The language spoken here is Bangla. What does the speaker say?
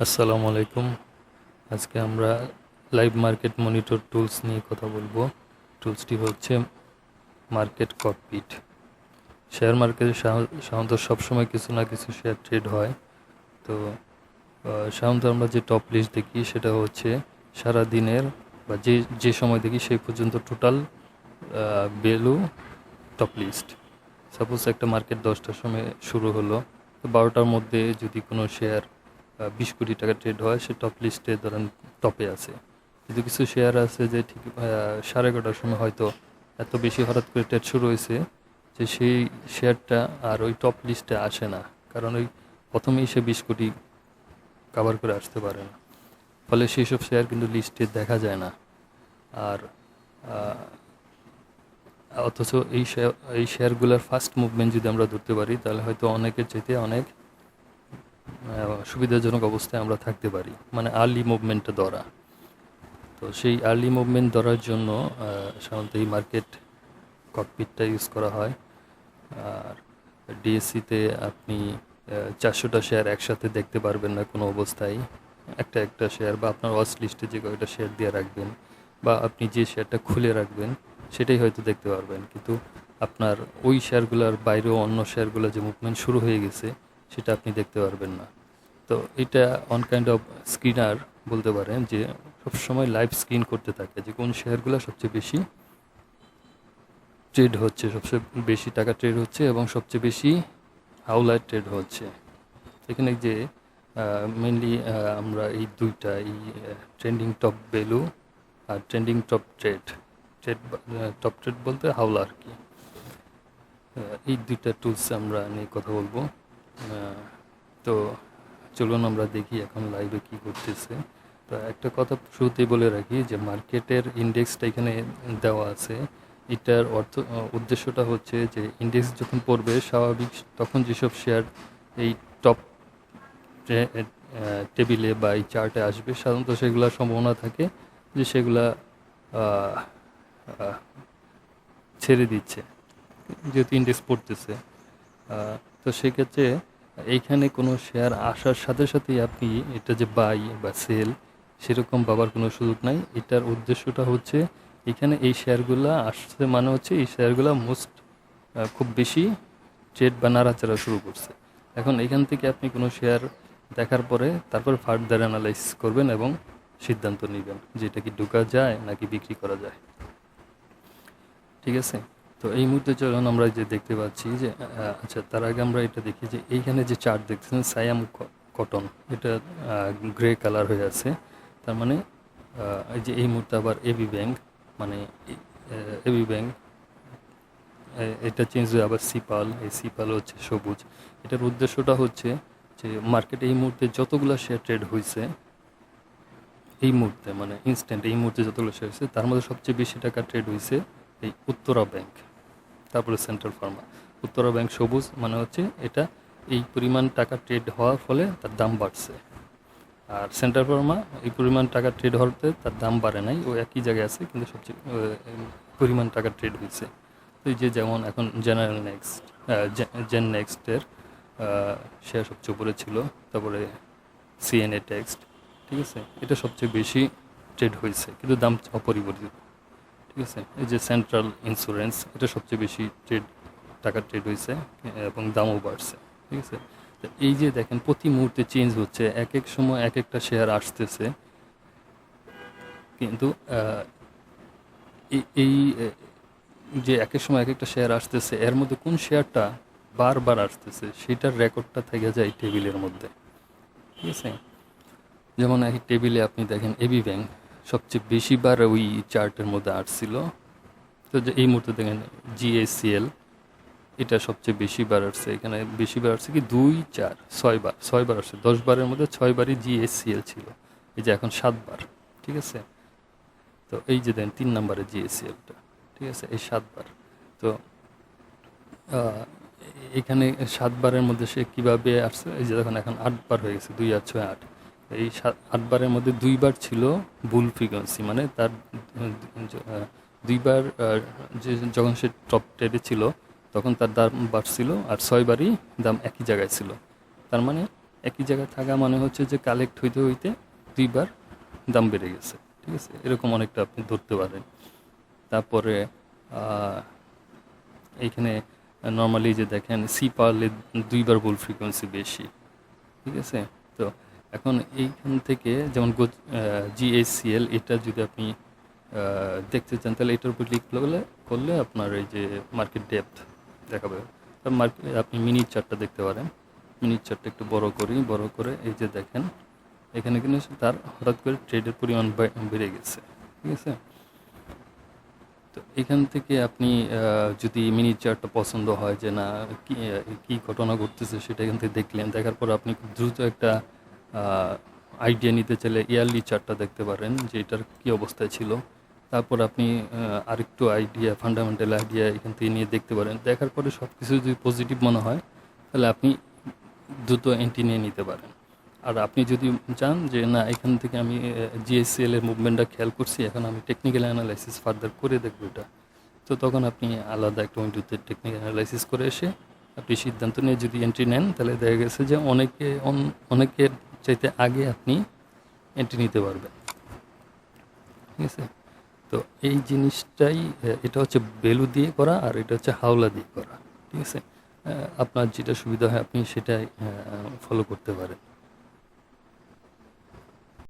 আসসালামু আলাইকুম। আজকে আমরা লাইভ মার্কেট মনিটর টুলস নিয়ে কথা বলব। টুলসটি হচ্ছে মার্কেট ককপিট। শেয়ার মার্কেটে সাধা- সাধারণত সবসময় কিছু না কিছু শেয়ার ট্রেড হয়। তো সাধারণত আমরা যে টপ লিস্ট দেখি সেটা হচ্ছে সারা দিনের বা যে যে সময় দেখি সেই পর্যন্ত total value top list. Suppose একটা মার্কেট দশটার সময় শুরু হলো। তো বারোটার মধ্যে যদি কোনো শেয়ার বিশ কোটি টাকা ট্রেড হয়, সে টপ লিস্টে ধরেন টপে আছে। কিন্তু কিছু শেয়ার আছে যে ঠিক সাড়ে এগারোটার সময় হয়তো এত বেশি হঠাৎ করে ট্রেড শুরু হয়েছে যে সেই শেয়ারটা আর ওই টপ লিস্টে আসে না। কারণ ওই প্রথমেই সে বিশ কোটি কাভার করে আসতে পারে না। ফলে সেই সব শেয়ার কিন্তু লিস্টে দেখা যায় না। আর অথচ এই শেয়ার এই শেয়ারগুলোর ফার্স্ট মুভমেন্ট যদি আমরা ধরতে পারি, তাহলে হয়তো অনেকের চাইতে অনেক সুবিধাজনক অবস্থায় আমরা থাকতে পারি। মানে আর্লি মুভমেন্টটা ধরা। তো সেই আর্লি মুভমেন্ট ধরার জন্য সাধারণত এই মার্কেট ককপিটটা ইউজ করা হয়। আর ডিএসসিতে আপনি চারশোটা শেয়ার একসাথে দেখতে পারবেন না কোনো অবস্থায়। একটা একটা শেয়ার বা আপনার ওয়াচ লিস্টে যে কয়েকটা শেয়ার দিয়ে রাখবেন বা আপনি যে শেয়ারটা খুলে রাখবেন, সেটাই হয়তো দেখতে পারবেন। কিন্তু আপনার ওই শেয়ারগুলোর বাইরেও অন্য শেয়ারগুলো যে মুভমেন্ট শুরু হয়ে গেছে সেটা আপনি দেখতে পারবেন না। তো এটা অন কাইন্ড অফ স্ক্রিনার বলতে পারেন যে সবসময় লাইভ স্ক্রিন করতে থাকে যে কোন শেয়ারগুলো সবচেয়ে বেশি ট্রেড হচ্ছে, সবচেয়ে বেশি টাকা ট্রেড হচ্ছে এবং সবচেয়ে বেশি হাউলার ট্রেড হচ্ছে। এখানে যে মেনলি আমরা এই দুইটা, এই ট্রেন্ডিং টপ ভ্যালু আর trending top trade trade top trade বলতে হাওলা আর কি এই দুইটা টুলস আমরা নিয়ে কথা বলব। তো চলুন আমরা দেখি এখন লাইভে কি করতেছে তো একটা কথা শুরুতেই বলে রাখি যে মার্কেটের ইন্ডেক্সটা এখানে দেওয়া আছে। এটার অর্থ উদ্দেশ্যটা হচ্ছে যে ইন্ডেক্স যখন পড়বে, স্বাভাবিক তখন যেসব শেয়ার এই টপ টেবিলে বা এই চার্টে আসবে, সাধারণত সেগুলোর সম্ভাবনা থাকে যে সেগুলা ছেড়ে দিচ্ছে, যেহেতু ইন্ডেক্স পড়তেছে। তো সেক্ষেত্রে এইখানে কোনো শেয়ার আসার সাথে সাথেই আপনি এটা যে বাই বা সেল সেরকম পাবার কোনো সুযোগ নাই। এটার উদ্দেশ্যটা হচ্ছে এখানে এই শেয়ারগুলো আসছে মানে হচ্ছে এই শেয়ারগুলো মোস্ট খুব বেশি ট্রেড বা নাড়াচাড়া শুরু করছে। এখন এখান থেকে আপনি কোনো শেয়ার দেখার পরে তারপর ফার্দার অ্যানালাইজ করবেন এবং সিদ্ধান্ত নেবেন যে এটা কি ঢোকা যায় নাকি বিক্রি করা যায়। ঠিক আছে? তো এই মুহূর্তে চলুন আমরা যে দেখতে পাচ্ছি যে আচ্ছা তার আগে আমরা এটা দেখি যে এইখানে যে চার্ট দেখছেন সায়াম কটন, এটা গ্রে কালার হয়ে আছে। তার মানে এই যে এই মুহূর্তে আবার এবি ব্যাংক মানে এবি ব্যাংক এটা চেঞ্জ হয়ে আবার সিপাল এই সিপাল হচ্ছে সবুজ। এটার উদ্দেশ্যটা হচ্ছে যে মার্কেটে এই মুহূর্তে যতগুলো শেয়ার ট্রেড হয়েছে এই মুহূর্তে মানে ইনস্ট্যান্ট এই মুহূর্তে যতগুলো শেয়ার হয়েছে তার মধ্যে সবচেয়ে বেশি টাকা ট্রেড হয়েছে এই উত্তরা ব্যাংক তারপরে সেন্ট্রাল ফার্মা উত্তরা ব্যাংক সবুজ মানে হচ্ছে এটা এই পরিমাণ টাকা ট্রেড হওয়ার ফলে তার দাম বাড়ছে। আর সেন্ট্রাল ফার্মা এই পরিমাণ টাকা ট্রেড হওয়াতে তার দাম বাড়ে নাই, ও একই জায়গায় আছে, কিন্তু সবচেয়ে পরিমাণ টাকা ট্রেড হয়েছে। তো এই যে যেমন এখন জেনারেল নেক্সট জেন নেক্সটের শেয়ার সবচেয়ে উপরে ছিল, তারপরে সিএনএ টেক্সট ঠিক আছে? এটা সবচেয়ে বেশি ট্রেড হয়েছে, কিন্তু দাম অপরিবর্তিত। ঠিক আছে? এই যে সেন্ট্রাল ইন্স্যুরেন্স এটা সবচেয়ে বেশি ট্রেড টাকা ট্রেড হয়েছে এবং দামও বাড়ছে, ঠিক আছে? এই যে দেখেন, প্রতি মুহূর্তে চেঞ্জ হচ্ছে, এক এক সময় এক একটা শেয়ার আসতেছে, কিন্তু এই- যে এক এক সময় এক একটা শেয়ার আসতেছে, এর মধ্যে কোন শেয়ারটা বারবার আসতেছে, সেটার রেকর্ডটা থেকে যায় টেবিলের মধ্যে, ঠিক আছে? যেমন এই টেবিলে আপনি দেখেন এবি ব্যাংক সবচেয়ে বেশিবার ওই চার্টের মধ্যে আসছিল তো এই মুহূর্তে দেখেন জিএসিএল এটা সবচেয়ে বেশিবার আসছে এখানে বেশিবার আসছে কি দুই, চার, ছয়বার ছয়বার আসছে দশ বারের মধ্যে ছয়বারই জিএসসিএল ছিল। এই যে এখন সাতবার, ঠিক আছে? তো এই যে দেন তিন নম্বরে জিএসসিএলটা ঠিক আছে? এই সাতবার। তো এখানে সাতবারের মধ্যে সে কীভাবে আসছে এই যে দেখুন, এখন আটবার হয়ে গেছে, দুই আর ছয় আট। এই আটবারের মধ্যে দুইবার ছিল বুল ফ্রিকোয়েন্সি মানে তার, দুইবার যে যখন সে টপ টেডে ছিল, তখন তার দাম বাড়ছিল আর ছয়বারই দাম একই জায়গায় ছিল। তার মানে একই জায়গায় থাকা মানে হচ্ছে যে কালেক্ট হইতে হইতে দুইবার দাম বেড়ে গেছে, ঠিক আছে? এরকম অনেকটা আপনি ধরতে পারেন। তারপরে এইখানে নর্মালি যে দেখেন সি পারলে দুইবার বুল ফ্রিকোয়েন্সি বেশি, ঠিক আছে? তো এখন এইখান থেকে যেমন জিএসসিএল এটা যদি আপনি দেখতে চান, তাহলে এটার উপর ক্লিক করলে করলে আপনার এই যে মার্কেট ডেপথ দেখাবে। মার্কেট আপনি মিনিট চার্টটা দেখতে পারেন। মিনি চার্টটা একটু বড় করি, বড় করে এই যে দেখেন, এখানে কিন্তু তার হঠাৎ করে ট্রেডের পরিমাণ বেড়ে গেছে, ঠিক আছে? তো এখান থেকে আপনি যদি মিনিট চার্টটা পছন্দ হয় যে না কি ঘটনা ঘটতেছে সেটা এখান থেকে দেখলেন, দেখার পর আপনি খুব দ্রুত একটা আইডিয়া নিতে চাইলে ইয়ারলি চার্টটা দেখতে পারেন যে এটার কী অবস্থায় ছিল। তারপর আপনি আরেকটু আইডিয়া ফান্ডামেন্টাল আইডিয়া এখান থেকে নিয়ে দেখতে পারেন। দেখার পরে সব কিছু যদি পজিটিভ মনে হয়, তাহলে আপনি দ্রুত এন্ট্রি নিয়ে নিতে পারেন। আর আপনি যদি চান যে না, এখান থেকে আমি জিএসসিএল এর মুভমেন্টটা খেয়াল করছি, এখন আমি টেকনিক্যাল অ্যানালাইসিস ফার্দার করে দেখব এটা। তো তখন আপনি আলাদা একটা উইন্ডোতে টেকনিক্যাল অ্যানালাইসিস করে এসে আপনি সিদ্ধান্ত নিয়ে যদি এন্ট্রি নেন, তাহলে দেখা গেছে যে অনেকে, অন- অনেকের চাইতে আগে আপনি এন্ট্রি নিতে পারবেন। ঠিক আছে? তো এই জিনিসটাই এটা হচ্ছে বেলু দিয়ে করা আর এটা হচ্ছে হাওলা দিয়ে করা। ঠিক আছে? আপনার যেটা সুবিধা হয় আপনি সেটাই ফলো করতে পারেন।